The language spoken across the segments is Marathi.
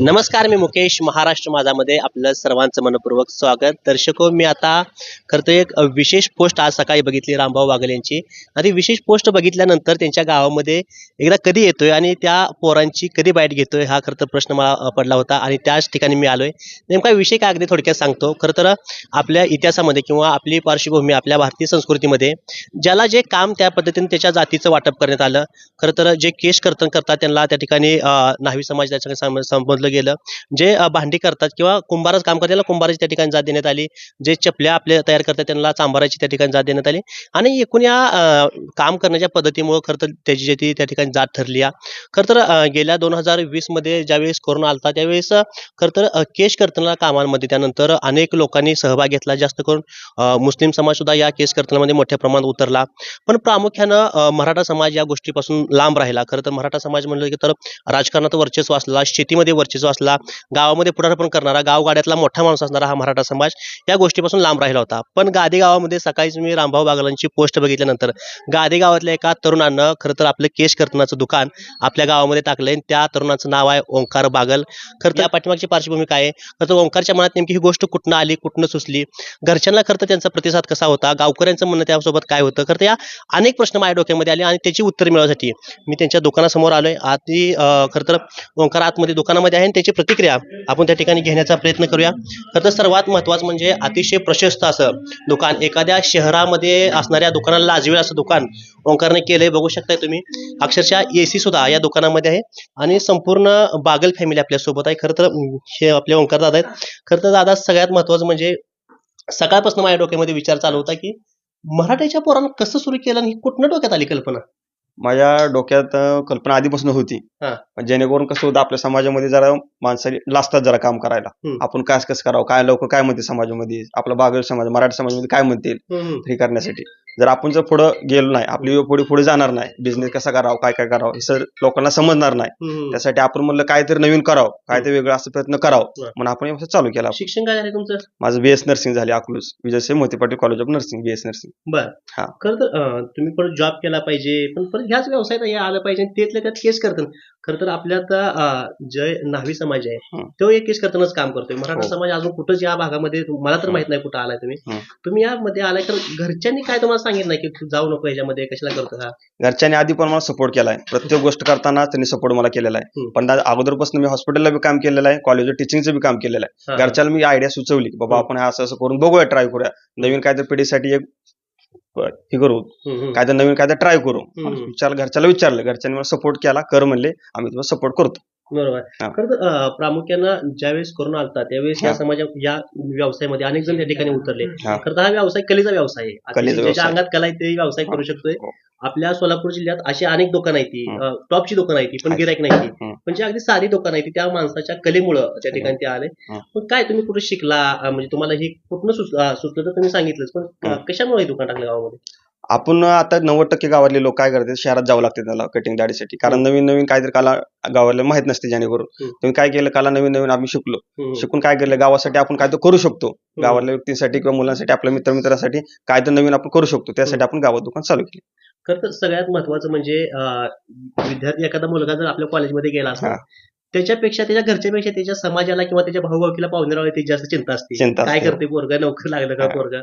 नमस्कार मी मुकेश महाराष्ट्र माझामध्ये आपलं सर्वांचं मनपूर्वक स्वागत. दर्शको मी आता खरं एक विशेष पोस्ट आज सकाळी बघितली रामभाऊ बागल यांची. आणि विशेष पोस्ट बघितल्यानंतर त्यांच्या गावामध्ये एकदा कधी येतोय आणि त्या पोरांची कधी बाईट घेतोय हा खरं तर प्रश्न मला पडला होता आणि त्याच ठिकाणी मी आलोय. नेमका विषय काय अगदी थोडक्यात सांगतो. खरं तर आपल्या इतिहासामध्ये किंवा आपली पार्श्वभूमी आपल्या भारतीय संस्कृतीमध्ये ज्याला जे काम त्या पद्धतीने त्याच्या जातीचं वाटप करण्यात आलं खरं तर जे केश कर्तन करतात त्यांना त्या ठिकाणी न्हावी समाज त्याच्या सम- गेलं. जे भांडी करतात किंवा कुंभारच काम करतात कुंभाराची त्या ठिकाणी जात देण्यात आली. जे चपल्या आपल्या तयार करतात त्यांना चांभाराची त्या ठिकाणी जात देण्यात आली. आणि एकूण या काम करण्याच्या पद्धतीमुळे खरं तर त्याची जे ती त्या ठिकाणी जात ठरली खरं तर गेल्या दोन हजार वीसमध्ये ज्यावेळेस कोरोना आलता त्यावेळेस खरं तर केश कर्तनाला कामांमध्ये त्यानंतर अनेक लोकांनी सहभाग घेतला. जास्त करून मुस्लिम समाज सुद्धा या केस कर्तनामध्ये मोठ्या प्रमाणात उतरला. पण प्रामुख्यानं मराठा समाज या गोष्टीपासून लांब राहिला. खरं तर मराठा समाज म्हणलं की तर राजकारणात वर्चस्व असला शेतीमध्ये वर्चस्व असला गावामध्ये पुढारपण करणारा गावगाड्यातला मोठा माणूस असणारा हा मराठा समाज या गोष्टीपासून लांब राहिला होता. पण गादी गावामध्ये सकाळीच मी रामभाऊ बागलांची पोस्ट बघितल्यानंतर गादी गावातल्या एका तरुणानं खरं तर आपलं केश कर्तनाचं दुकान आपल्या गावामध्ये टाकलंय आणि त्या तरुणाचं नाव आहे ओंकार बागल. खरं तर या पाठीमागची पार्श्वभूमी काय आहे? खरं तर ओंकारच्या मनात नेमकी ही गोष्ट कुठनं आली कुठनं सुचली? घरच्यांना खरं तर त्यांचा प्रतिसाद कसा होता? गावकऱ्यांचं म्हणणं त्यासोबत काय होतं? खरं तर या अनेक प्रश्न माझ्या डोक्यामध्ये आले आणि त्याची उत्तर मिळवण्यासाठी मी त्यांच्या दुकानासमोर आलोय. आधी खरं तर ओंकार आतमध्ये दुकानामध्ये आहे आणि त्याची प्रतिक्रिया आपण त्या ठिकाणी घेण्याचा प्रयत्न करूया. खरं तर सर्वात महत्त्वाचं म्हणजे अतिशय प्रशस्त असं दुकान. एखाद्या शहरामध्ये असणाऱ्या दुकानाला लाजवेल असं दुकान ओंकारने केलंय बघू शकताय तुम्ही. अक्षरशः ए सी सुद्धा या दुकानामध्ये आहे आणि संपूर्ण बागल फॅमिली आपल्यासोबत आहे. खरं तर हे आपले ओंकार दादा आहेत. खरं तर दादा सगळ्यात महत्त्वाचं म्हणजे सकाळपासून माझ्या डोक्यामध्ये विचार चालू होता की मराठीच्या पोरानं कसं सुरू केलं आणि ही कुठनं डोक्यात आली कल्पना? माझ्या डोक्यात अं, कल्पना आधीपासून होती. हा. जेणेकरून कसं होतं आपल्या समाजामध्ये जरा माणसाने लाजतात जरा काम करायला. हम्म. आपण काय कसं करावं काय लोक काय म्हणते समाजामध्ये? आपला बागल समाज मराठी समाजामध्ये काय म्हणतील? हे करण्यासाठी. जर आपण जर पुढे गेलो नाही आपली पुढे पुढे जाणार नाही. बिझनेस कसा करावा काय काय करावं हे सर लोकांना समजणार नाही. त्यासाठी आपण म्हणलं काहीतरी नवीन करावं काहीतरी वेगळं असं प्रयत्न करावं. हा. म्हणून आपण हे असं चालू केला. शिक्षण काय झालं तुमचं? माझं बीएस नर्सिंग झाले Akluj. Vijay Moti Patil college of nursing BS nursing बर. हा. खरं तर अं, तुम्ही परत जॉब केला पाहिजे पण परत ह्याच व्यवसायात हे आलं पाहिजे त्यातल्या त्यात केस करतात खरं तर आपल्या आता अं, जे न्हावी समाज आहे. तो एक केस करतानाच काम करतोय मराठा हो. समाज अजून कुठंच या भागामध्ये मला तर. माहीत नाही कुठं आलाय तुम्ही. तुम्ही यामध्ये आलाय तर घरच्यांनी काय तुम्हाला सांगितलं की जाऊ नको ह्याच्यामध्ये कशाला करतो हा घरच्यांनी आधी पण मला सपोर्ट केलाय प्रत्येक गोष्ट करताना त्यांनी सपोर्ट मला केलेला आहे. पण अगोदरपासून मी हॉस्पिटलला बी काम केलेलं आहे कॉलेजवर टीचिंगचं बी काम केलेलं आहे. घरच्याला मी आयडिया सुचवली की बाबा. आपण असं असं करून बघूया ट्राय करूया नवीन काहीतरी पिढीसाठी एक हे करू. काहीतरी नवीन काहीतरी ट्राय करू. विचार घरच्याला विचारलं. घरच्यांनी मला सपोर्ट केला. कर म्हणले. आम्ही तुम्हाला सपोर्ट करतो. बरोबर हा. खरं तर प्रामुख्यानं ज्यावेळेस कोरोना आलता त्यावेळेस या हा. समाजा या व्यवसायामध्ये अनेक जण त्या ठिकाणी उतरले हा. खरं तर हा व्यवसाय कलेचा व्यवसाय आहे आता कलेचा ज्याच्या व्यवसाय. अंगात कला आहे ते व्यवसाय करू शकतोय हो. आपल्या सोलापूर जिल्ह्यात अशी अनेक दुकान आहेत ती हं. टॉपची दुकान आहे ती पण आहेत. गिरायक नाही ती हं. पण जी अगदी साधी दुकान आहे ती त्या माणसाच्या कलेमुळं त्या ठिकाणी ते आले हं. पण काय तुम्ही कुठे शिकला अं, म्हणजे तुम्हाला हे कुठनं सुच- अं, सुचलं तर तुम्ही सांगितलंच पण हं. कशामुळे हे दुकान टाकलं गावामध्ये आपण आता नव्वद टक्के गावातले लोक काय करतात? शहरात जावं लागते त्याला कटिंग दाढीसाठी कारण नवीन नवीन काहीतरी कला गावाला माहीत नसते जेणेकरून. तुम्ही काय केलं? कला नवीन नवीन आम्ही शिकलो. शिकून काय केलं? गावासाठी आपण काय तर करू शकतो. गावातल्या व्यक्तींसाठी किंवा मुलांसाठी आपल्या मित्रमित्रासाठी काय तर नवीन आपण करू शकतो. त्यासाठी आपण गावात दुकान चालू केले. खरं तर सगळ्यात महत्वाचं म्हणजे विद्यार्थी एखादा मुलगा जर आपल्या कॉलेजमध्ये गेला असेल हा. त्याच्यापेक्षा त्याच्या घरच्यापेक्षा त्याच्या समाजाला किंवा त्याच्या भाऊभावकीला पाहुण्याला त्याची जास्त चिंता असते. चिंता काय असते. करते पोरगा? नोकरी लागलं का. पोरगा?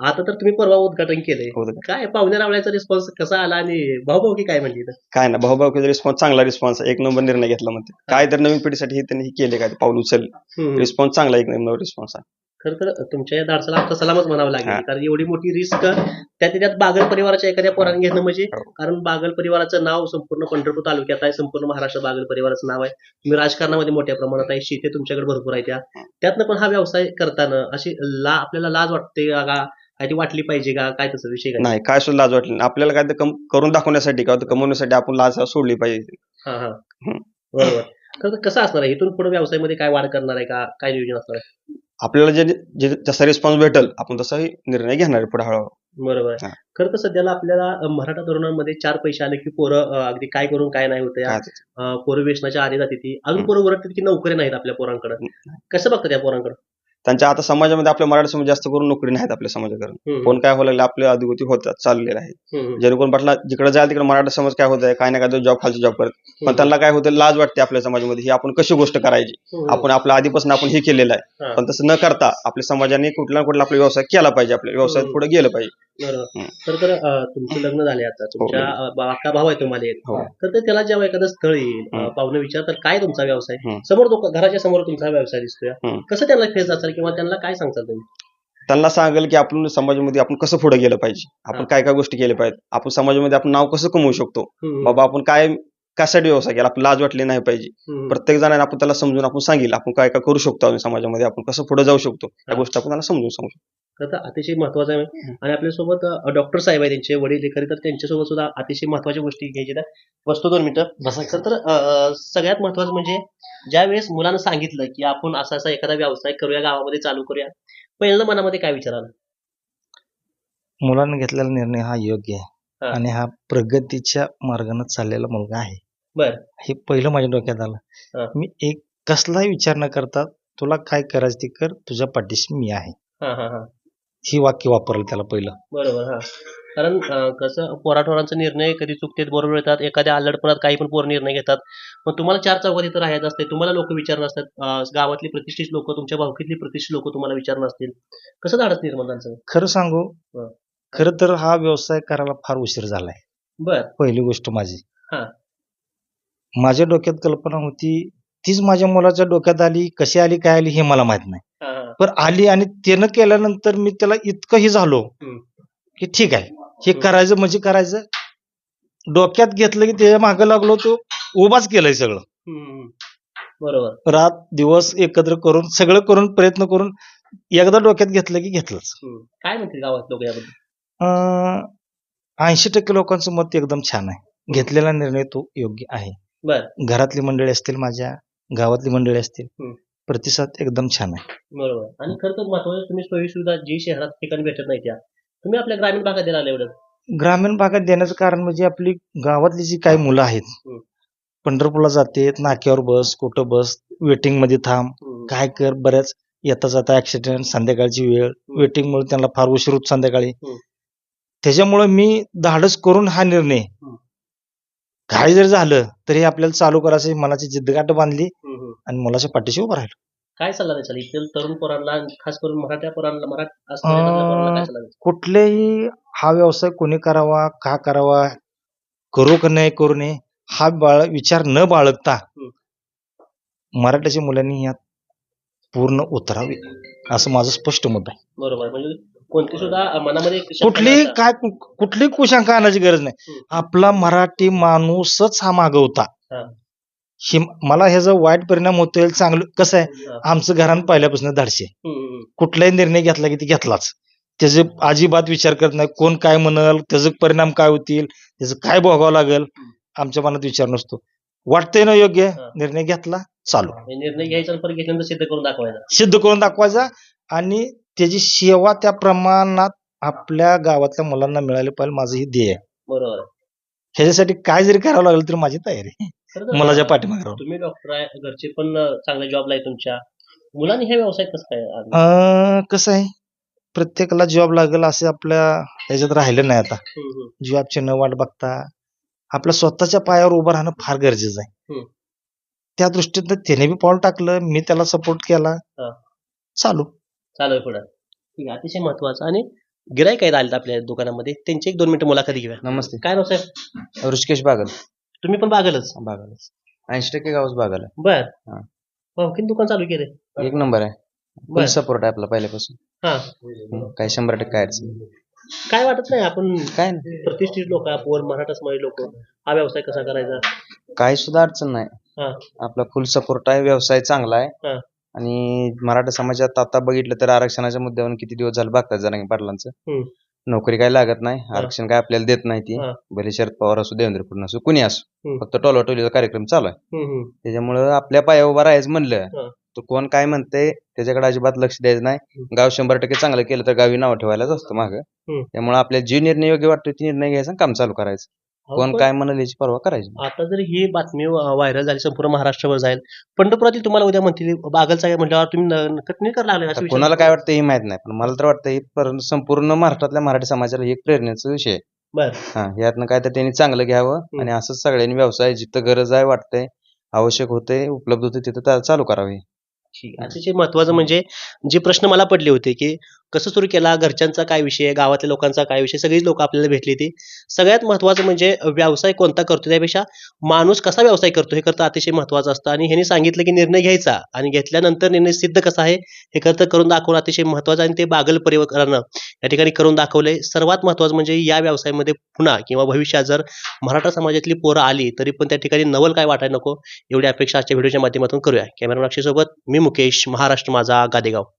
आता तर तुम्ही परवा उद्घाटन केलंय. हो का? काय पाहुण्या रावळ्याचा रिस्पॉन्स कसा आला आणि भाऊभावकी काय म्हणली इथं? काय ना भाऊभाऊकीचा रिस्पॉन्स चांगला रिस्पॉन्स एक नंबर निर्णय घेतला म्हणते. काय तर नवीन पिढीसाठी हे त्यांनी हे केले काय ते पाऊल हम्म. रिस्पॉन्स चांगला एक नंबर रिस्पॉन्स आहे. खरं तर तुमच्या या धाडसाला आता सलामच म्हणावं लागेल. हा. कारण एवढी मोठी रिस्क त्यात त्यात बागल परिवाराच्या एखाद्या पोराने घेणं म्हणजे हो. कारण बागल परिवाराचं नाव संपूर्ण पंढरपूर तालुक्यात आहे. संपूर्ण महाराष्ट्र बागल परिवाराचं नाव आहे. तुम्ही राजकारणामध्ये मोठ्या प्रमाणात आहे. शेती तुमच्याकडे भरपूर आहे त्या. त्यातनं पण हा व्यवसाय करताना अशी ला आपल्याला लाज वाटते का? काय ती वाटली पाहिजे का? काय तसं विषय काय? नाही काय सुद्धा लाज वाटली नाही. आपल्याला काय तर कम- करून दाखवण्यासाठी किंवा ते कमवण्यासाठी आपण लाज सोडली पाहिजे. हा हा. हम्म. बरोबर. खरं तर कसं असणार आहे? इथून पुढे व्यवसायामध्ये काय वाढ करणार आहे का? काय नियोजन असणार आहे? आपल्याला जे जे- जसा रिस्पॉन्स भेटेल आपण तसाही निर्णय घेणार आहे पुढे हळूहळू. बरोबर. आहे हा. खरं तर सध्याला आपल्याला अं, मराठा तरुणांमध्ये चार पैसे आले की पोरं अं, अगदी काय करून काय नाही होतं काय अं, पोरं व्यसनाच्या आधी जाते ती. अजून हम्म. पोरं ओरडतात की नोकरी नाहीत आपल्या पोरांकडे. कसं बघतात त्या पोरांकडे? त्यांच्या आता समाजामध्ये आपल्या मराठी समाज जास्त करून नोकरी नाहीत आपल्या समाजाकडे कोण काय व्हायला लागले आपल्या अधोगती होतात चाललेले आहेत. हम्म, जेणेकरून म्हटलं जिकडे जायला तिकडे मराठा समाज काय होत आहे काय ना काय जॉब खालचा जॉब करत. पण त्यांना काय होतं लाज वाटते आपल्या समाजामध्ये ही आपण कशी गोष्ट करायची? आपण आपल्या आधीपासून आपण हे केलेलं आहे. पण तसं न करता आपल्या समाजाने कुठला ना कुठला आपला व्यवसाय केला पाहिजे आपल्या व्यवसायात. पुढे गेलं पाहिजे. बरोबर. तर तर तुमचं लग्न झाले आता तुमच्या अं, बा- अक्का भाऊ आहे तुम्हाला एक हो. तर ते त्याला जेव्हा एखादं स्थळ येईल. पाहुणे विचारतात काय तुमचा व्यवसाय. समोर तो घराच्या समोर तुमचा व्यवसाय दिसतोय. कसं त्यांना फेस असेल किंवा त्यांना काय सांगताल तुम्ही त्यांना सांगेल की आपण समाजामध्ये आपण कसं पुढे गेलं पाहिजे आपण हा. काय काय गोष्टी केल्या पाहिजेत आपण समाजामध्ये आपण नाव कसं कमवू शकतो बाबा आपण काय कशासाठी व्यवसाय केला आपण लाज वाटली नाही पाहिजे. प्रत्येक जणांना आपण त्याला समजून आपण सांगेल आपण काय काय करू शकतो समाजामध्ये आपण कसं पुढे जाऊ शकतो हा. या गोष्टी आपण त्याला समजून सांगू शकतो तर तर अतिशय महत्वाचं आहे. आणि आपल्यासोबत डॉक्टर साहेब आहे त्यांचे वडील खरे तर त्यांच्यासोबत सुद्धा अतिशय महत्त्वाच्या गोष्टी घ्यायच्या आहेत. बसतो दोन मिनिटं. बसायचं तर अं, सगळ्यात महत्वाचं म्हणजे ज्या वेळेस मुलानं सांगितलं की आपण असा असा एखादा व्यवसाय करूया गावामध्ये चालू करूया पहिलं मनामध्ये काय विचार आला? मुलानं घेतलेला निर्णय हा योग्य हा. आहे आणि हा प्रगतीच्या मार्गाने चाललेला मुलगा आहे. बर. हे पहिलं माझ्या डोक्यात हा. आलं मी एक कसलाही विचार न करता तुला काय करायचं ते कर तुझ्या पाठीशी मी आहे. हा हा हा. ही वाक्य वापरलं त्याला पहिलं. बरोबर हा. कारण अं, कसं पोराठोरांचा निर्णय कधी चुकतेत बरोबर येतात एखाद्या आलडपणात काही पण पोर निर्णय घेतात. पण तुम्हाला चार चौघात इथं राहायचं असते तुम्हाला लोक विचारणार असतात. अं, गावातली प्रतिष्ठित लोक तुमच्या भावकीतली प्रतिष्ठित लोक तुम्हाला विचारणार असतील. कसं धाडस निर्माण त्यांचं खरं सांगू हा. खरं तर हा व्यवसाय करायला फार उशीर झालाय. बर. पहिली गोष्ट माझी. हा. माझ्या डोक्यात कल्पना होती तीच माझ्या मुलाच्या डोक्यात आली कशी आली काय आली हे मला माहीत नाही. पण आली आणि त्यानं केल्यानंतर मी त्याला इतकंही झालो. की ठीक आहे. हे. करायचं म्हणजे करायचं. डोक्यात घेतलं की त्याच्या मागं लागलो तो उभाच केलंय सगळं. बरोबर. रात दिवस एकत्र करून सगळं करून प्रयत्न करून एकदा डोक्यात घेतलं की घेतलंच. काय म्हणतील गावात लोक याबद्दल? ऐंशी टक्के लोकांचं मत एकदम छान आहे. घेतलेला निर्णय तो योग्य आहे. बर. घरातली मंडळी असतील माझ्या गावातली मंडळी असतील. प्रतिसाद एकदम छान आहे बरोबर आणि खरं तर महत्वाचं तुम्ही सोयी सुविधा जी शहरात ठिकाणी भेटत नाही त्या तुम्ही आपल्या ग्रामीण भागात द्यायला आले एवढं ग्रामीण भागात देण्याचं कारण म्हणजे आपली गावातली जी काही मुलं आहेत हम्म. पंढरपूरला जाते नाक्यावर बस कुठं बस वेटिंगमध्ये थांब हम्म. काय कर बऱ्याच येता जाता ऍक्सिडेंट संध्याकाळची वेळ वेटिंग मुळे त्यांना फार उशीर होत संध्याकाळी हम्म. त्याच्यामुळे मी धाडस करून हा निर्णय हम्म. काय जर झालं तरी आपल्याला चालू करायची मनाची जिद्दगाठ बांधली हम्म, हम्म. आणि मुलाच्या पाठीशी उभं राहिलो. काय सल्ला द्याल इथील तरुण पोरांना खास करून मराठ्या पोरांना मराठ असणाऱ्या पोरांना काय सल्ला द्याल? कुठलेही हा व्यवसाय कोणी करावा का करावा करू का नाही करू नये हा बाळ विचार न बाळगता मराठ्याच्या मुलांनी यात पूर्ण उतरावे असं माझं स्पष्ट मत आहे. बरोबर. म्हणजे कोणती सुद्धा मनामध्ये कुठली. काय कुठली कुशंका आणायची गरज नाही. आपला मराठी माणूसच हा मागवता हा. ही मला ह्याचा वाईट परिणाम होतोय चांगलं कसं आहे. आमचं घरानं पहिल्यापासून धाडशे. कुठलाही निर्णय घेतला की ते घेतलाच त्याचे अजिबात विचार करत नाही कोण काय म्हणल त्याचे परिणाम काय होतील त्याचं काय भोगावं लागेल आमच्या मनात विचार नसतो वाटतंय ना योग्य. निर्णय घेतला चालू निर्णय घ्यायचा सिद्ध करून दाखवायचा सिद्ध करून दाखवायचा आणि त्याची सेवा त्या प्रमाणात आपल्या गावातल्या मुलांना मिळाली पाहिजे माझं ही ध्येय आहे बरोबर आहे. ह्याच्यासाठी काय जरी करावं लागलं तरी माझी तयारी आहे खरं तर, मुलाच्या पाठीमागे राहून. तुम्ही डॉक्टर आहे घरचे पण अं, चांगल्या जॉबला आहे तुमच्या मुलांनी हे व्यवसाय कसं काय आणला? अं, कसं आहे प्रत्येकाला जॉब लागेल असं आपल्या ह्याच्यात राहिलं नाही आता हम्म, हम्म. जॉबची न वाट बघता आपल्या स्वतःच्या पायावर उभं राहणं फार गरजेचं आहे हम्म. त्या दृष्टीनं त्याने बी पाऊल टाकलं मी त्याला सपोर्ट केला हा. चालू चालू आहे पुढे. ठीक आहे अतिशय महत्वाचं. आणि गिराईक आहेत आलेत आपल्या दुकानामध्ये. त्यांची एक दोन मिनिटं मुलाखत घेऊया. नमस्ते. काय नाव साहेब? ऋषिकेश बागल. तुम्ही पण बागलच? बागल ऐंशी टक्के गावच बागल बर. हा. हो किती दुकान चालू केले? एक नंबर आहे. बर. सपोर्ट आहे आपला पहिल्यापासून. हा. काही शंभर टक्के काय अडचण नाही. काय वाटत नाही आपण काय नाही. प्रतिष्ठित लोक आपण मराठा समाज लोक. हा व्यवसाय कसा करायचा? काही सुद्धा अडचण नाही. हा. आपला फुल सपोर्ट आहे व्यवसाय चांगला आहे. हा. आणि मराठा समाजात आता बघितलं तर आरक्षणाच्या मुद्द्यावर किती दिवस झाले बघतात जरांगे पाटलांचं हम्म. नोकरी काय लागत नाही आरक्षण काय आपल्याला देत नाही ती हा. भले शरद पवार असो देवेंद्र फडणवीस असो कुणी असो हम्म. फक्त टोलवाटोलीचा कार्यक्रम चालू आहे हम्म, हम्म. त्याच्यामुळं आपल्या पाया उभा राहायचं म्हणलं. तर कोण काय म्हणतंय त्याच्याकडे अजिबात लक्ष द्यायचं नाही गाव शंभर टक्के चांगलं केलं तर गावी नाव ठेवायलाच असतं मागं त्यामुळे आपल्या जे निर्णय योग्य वाटतो ते निर्णय घ्यायचा आणि काम चालू करायचं कोण काय म्हणाल याची पर्वा करायची नाही. आता जर ही बातमी व्हायरल झाली संपूर्ण महाराष्ट्रभर जाईल पंढरपुरातील तुम्हाला उद्या म्हणतील बागलचा आहे म्हटल्यावर तुम्ही न- करायला लागले आता कोणाला काय वाटतं हे माहीत नाही पण मला तर वाटतं हे पर- संपूर्ण महाराष्ट्रातल्या मराठी समाजाला एक प्रेरणेचा विषय आहे. बर हा यातनं काय तर त्यांनी चांगलं घ्यावं आणि असंच सगळ्यांनी व्यवसाय जिथं गरज आहे वाटतंय आवश्यक होते उपलब्ध होते तिथं चालू करावे. अतिशय महत्वाचं म्हणजे जे प्रश्न मला पडले होते की कसं सुरू केला घरच्यांचा काय विषय गावातल्या लोकांचा काय विषय सगळीच लोक आपल्याला भेटली ती सगळ्यात महत्वाचं म्हणजे व्यवसाय कोणता करतो त्यापेक्षा माणूस कसा व्यवसाय करतो हे करता अतिशय महत्वाचं असतं. आणि ह्यांनी सांगितलं की निर्णय घ्यायचा आणि घेतल्यानंतर निर्णय सिद्ध कसा आहे हे करतं करून दाखवणं अतिशय महत्वाचं आणि ते बागल परिवारानं या ठिकाणी करून दाखवलंय सर्वात महत्वाचं म्हणजे या व्यवसायामध्ये पुन्हा किंवा भविष्यात जर मराठा समाजातली पोरं आली तरी पण त्या ठिकाणी नवल काय वाटायला नको एवढी अपेक्षा आजच्या व्हिडिओच्या माध्यमातून करूया. कॅमेरा सोबत मी मुकेश महाराष्ट्र माझा गादेगाव.